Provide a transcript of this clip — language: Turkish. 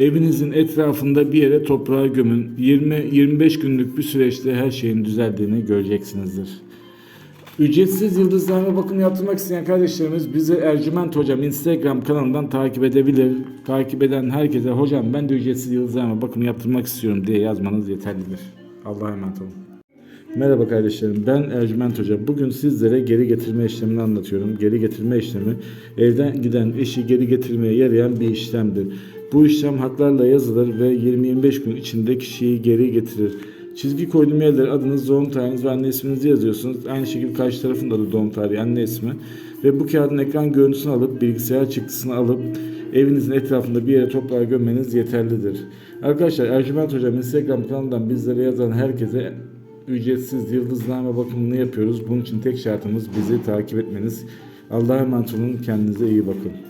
Evinizin etrafında bir yere toprağa gömün. 20-25 günlük bir süreçte her şeyin düzeldiğini göreceksinizdir. Ücretsiz yıldızlarına bakım yaptırmak isteyen kardeşlerimiz bizi Ercüment Hocam Instagram kanalından takip edebilir. Takip eden herkese hocam ben de ücretsiz yıldızlarına bakım yaptırmak istiyorum diye yazmanız yeterlidir. Allah'a emanet olun. Merhaba kardeşlerim ben Ercüment Hoca. Bugün sizlere geri getirme işlemini anlatıyorum. Geri getirme işlemi evden giden eşi geri getirmeye yarayan bir işlemdir. Bu işlem haklarla yazılır ve 20-25 gün içinde kişiyi geri getirir. Çizgi koyduğum yerlere adınız, doğum tarihiniz ve anne isminizi yazıyorsunuz. Aynı şekilde karşı tarafın da doğum tarihi, anne ismi. Ve bu kağıdın ekran görüntüsünü alıp bilgisayar çıktısını alıp evinizin etrafında bir yere toprağa gömmeniz yeterlidir. Arkadaşlar Ercüment Hocam Instagram kanalından bizlere yazan herkese ücretsiz yıldızname bakımını yapıyoruz. Bunun için tek şartımız bizi takip etmeniz. Allah'a emanet olun. Kendinize iyi bakın.